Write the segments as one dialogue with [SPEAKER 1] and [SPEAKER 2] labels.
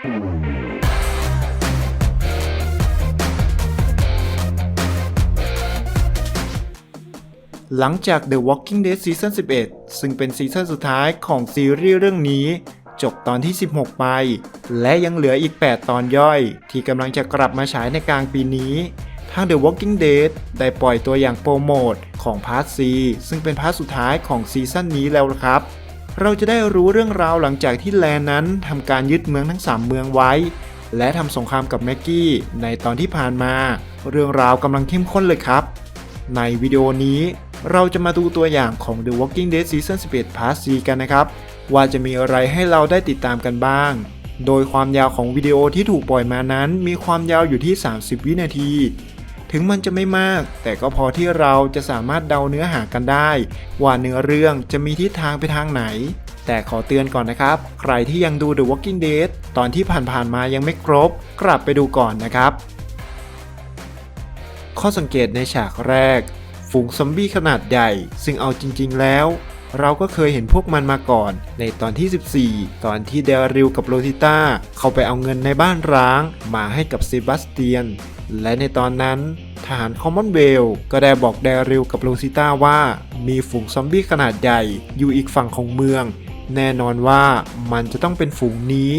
[SPEAKER 1] หลังจาก The Walking Dead ซีซั่น11 ซึ่งเป็นซีซั่นสุดท้ายของซีรีส์เรื่องนี้ จบตอนที่ 16 ไป และยังเหลืออีก 8 ตอนย่อย ที่กำลังจะกลับมาฉายในกลางปีนี้ ทาง The Walking Dead ได้ปล่อยตัวอย่างโปรโมทของพาร์ท C ซึ่งเป็นพาร์ทสุดท้ายของซีซั่นนี้แล้วครับ เราจะได้รู้เรื่องราวหลังจากที่แลนนั้นทำการยึดเมืองทั้ง 3 เมืองไว้ และทำสงครามกับแม็กกี้ ในตอนที่ผ่านมา เรื่องราวกำลังเข้มข้นเลยครับ ในวิดีโอนี้เราจะมาดูตัวอย่างของ The Walking Dead Season 11 Part C กันนะครับ ว่าจะมีอะไรให้เราได้ติดตามกันบ้าง โดยความยาวของวิดีโอที่ถูกปล่อยมานั้นมีความยาวอยู่ที่ 30 วินาที ถึงมันจะไม่มาก แต่ก็พอที่เราจะสามารถเดาเนื้อหากันได้ ว่าเนื้อเรื่องจะมีทิศทางไปทางไหน แต่ขอเตือนก่อนนะครับ ใครที่ยังดู The Walking Dead ตอนที่ผ่านๆมายังไม่ครบ กลับไปดูก่อนนะครับ ข้อสังเกตในฉากแรก ฝูงซอมบี้ขนาดใหญ่ ซึ่งเอาจริง ๆ แล้วเราก็เคยเห็นพวกมันมาก่อน ในตอนที่ 14 ตอนที่เดริลกับโรติต้าเข้าไปเอาเงินในบ้านร้าง มาให้กับเซบาสเตียน และในตอนนั้นทหารคอมมอนเวลก็ได้บอกเดริลกับโรซิต้าว่า มีฝูงซอมบี้ขนาดใหญ่อยู่อีกฝั่งของเมือง แน่นอนว่ามันจะต้องเป็นฝูงนี้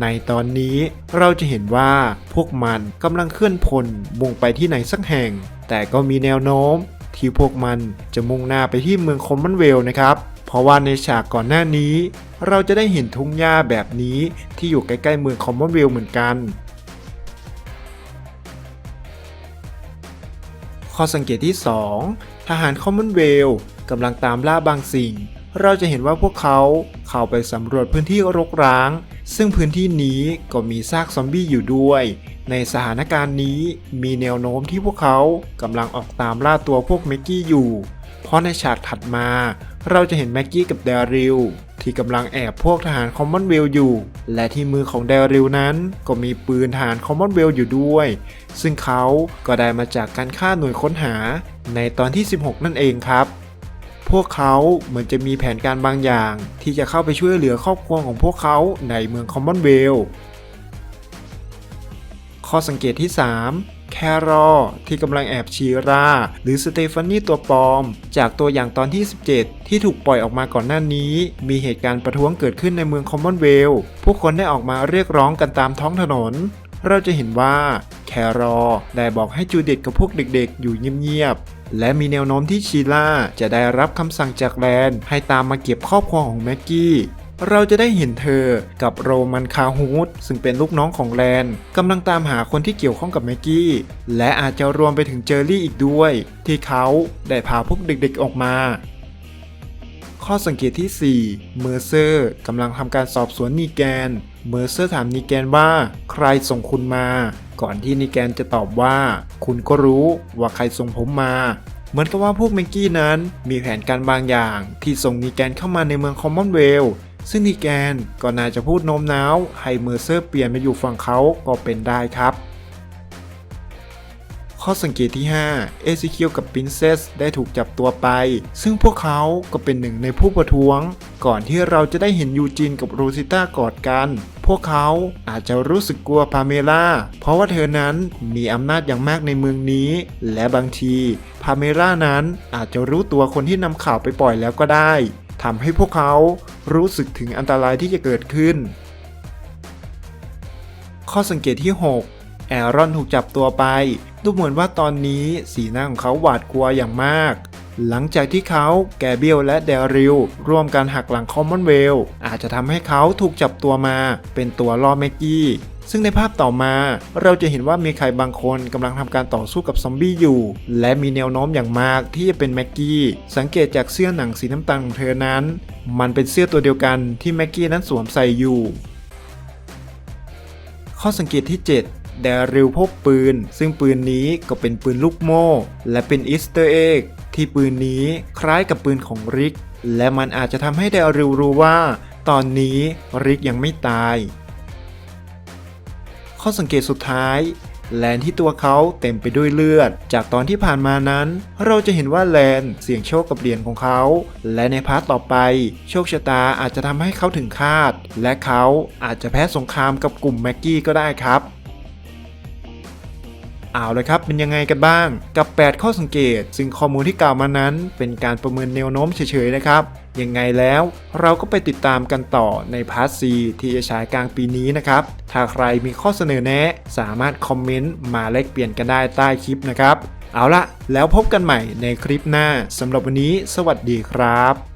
[SPEAKER 1] ในตอนนี้เราจะเห็นว่าพวกมันกำลังเคลื่อนพลมุ่งไปที่ไหนสักแห่ง แต่ก็มีแนวโน้ม ที่พวกมันจะมุ่งหน้าไปที่เมืองคอมมอนเวลนะครับ เพราะว่าในฉากก่อนหน้านี้ เราจะได้เห็นทุ่งหญ้าแบบนี้ที่อยู่ใกล้ๆเมืองคอมมอนเวลเหมือนกัน ข้อสังเกตที่ 2 ทหารคอมมอนเวลกำลังตามล่าบางสิ่ง เราจะเห็นว่าพวกเขาเข้าไปสำรวจพื้นที่รกร้าง ซึ่งพื้นที่นี้ก็มีซากซอมบี้อยู่ด้วย ในสถานการณ์นี้มีแนวโน้มที่พวกเขากำลังออกตามล่าตัวพวกเมกกี้อยู่ เพราะในฉากถัดมา เราจะเห็นแม็กกี้กับเดริลที่กำลังแอบพวกทหารคอมมอนเวลอยู่ และที่มือของเดริลนั้นก็มีปืนทหารคอมมอนเวลอยู่ด้วย ซึ่งเขาก็ได้มาจากการฆ่าหน่วยค้นหาในตอนที่ 16 นั่นเองครับ พวกเขาเหมือนจะมีแผนการบางอย่าง ที่จะเข้าไปช่วยเหลือครอบครัวของพวกเขาในเมืองคอมมอนเวลข้อสังเกตที่ 3 แครอที่กำลังแอบชีรา หรือสเตฟานีตัวปลอม จากตัวอย่างตอนที่ 17 ที่ถูกปล่อยออกมาก่อนหน้านี้ มีเหตุการณ์ประท้วงเกิดขึ้นในเมืองคอมมอนเวลผู้คนได้ออกมาเรียกร้องกันตามท้องถนน เราจะเห็นว่าแครอได้บอกให้จูเดตกับพวกเด็กๆ อยู่เงียบๆ และมีแนวโน้มที่ชีล่าจะได้รับคำสั่งจากแลนให้ตามมาเก็บครอบครัวของแม็กกี้ เราจะได้เห็นเธอกับโรมันคาฮูดซึ่งเป็นลูกน้องของแลนกำลังตามหาคนที่เกี่ยวข้องกับแม็กกี้ และอาจจะรวมไปถึงเจอรี่อีกด้วย ที่เขาได้พาพวกเด็กๆออกมา ข้อสังเกตที่ 4 เมอร์เซอร์กำลังทำการสอบสวนนีแกน เมอร์เซอร์ถามนีแกนว่า ใครส่งคุณมา ก่อนที่นีแกนจะตอบว่า คุณก็รู้ว่าใครส่งผมมาเหมือนกับว่าพวกแม็กกี้นั้นมีแผนการบางอย่างที่ส่งนีแกนเข้ามาในเมืองคอมมอนเวล ซึ่งนีแกนก็น่าจะพูดโน้มน้าวให้เมอร์เซอร์เปลี่ยนมาอยู่ฝั่งเขาก็เป็นได้ครับ ข้อสังเกตที่ 5 เอซิเคิวกับปรินเซสได้ถูกจับตัวไป ซึ่งพวกเขาก็เป็นหนึ่งในผู้ประท้วง ก่อนที่เราจะได้เห็นยูจินกับโรซิต้ากอดกัน พวกเขาอาจจะรู้สึกกลัวพาเมล่าเพราะว่าเธอนั้นมีอำนาจอย่างมากในเมืองนี้ และบางทีพาเมล่านั้นอาจจะรู้ตัวคนที่นำข่าวไปปล่อยแล้วก็ได้ ทำให้พวกเขารู้สึกถึงอันตรายที่จะเกิดขึ้น ข้อสังเกตที่ 6 แอรอนถูกจับตัวไป ดูเหมือนว่าตอนนี้สีหน้าของเขาหวาดกลัวอย่างมาก หลังจากที่เขาแกเบียลและเดริลร่วมกันหักหลังคอมมอนเวลอาจจะทำให้เขาถูกจับตัวมาเป็นตัวล่อแม็กกี้ซึ่งในภาพต่อมาเราจะเห็นว่ามีใครบางคนกำลังทำการต่อสู้กับซอมบี้อยู่ และมีแนวโน้มอย่างมากที่จะเป็นแม็กกี้ สังเกตจากเสื้อหนังสีน้ำตาลของเธอนั้น มันเป็นเสื้อตัวเดียวกันที่แม็กกี้นั้นสวมใส่อยู่ ข้อสังเกตที่7เดริลพบปืน ซึ่งปืนนี้ก็เป็นปืนลูกโม่ และเป็นอีสเตอร์เอ็ก ที่ปืนนี้คล้ายกับปืนของริก และมันอาจจะทำให้เดริลรู้ว่า ตอนนี้ริกยังไม่ตาย ข้อสังเกตสุดท้าย แลนที่ตัวเขาเต็มไปด้วยเลือด จากตอนที่ผ่านมานั้น เราจะเห็นว่าแลนเสี่ยงโชคกับเหรียญของเขา และในพาร์ทต่อไป โชคชะตาอาจจะทำให้เขาถึงคาด และเขาอาจจะแพ้สงครามกับกลุ่มแม็กกี้ก็ได้ครับ เอาเลยครับเป็นยังไงกันบ้าง กับ 8 ข้อสังเกต ซึ่งข้อมูลที่กล่าวมานั้น เป็นการประเมินแนวโน้มเฉยๆนะครับยังไงแล้วเราก็ไปติดตามกันต่อในพาร์ท C ที่จะฉายกลางปีนี้นะครับ ถ้าใครมีข้อเสนอแนะ สามารถคอมเมนต์มาแลกเปลี่ยนกันได้ใต้คลิปนะครับ เอาละแล้วพบกันใหม่ในคลิปหน้าสำหรับวันนี้ สวัสดีครับ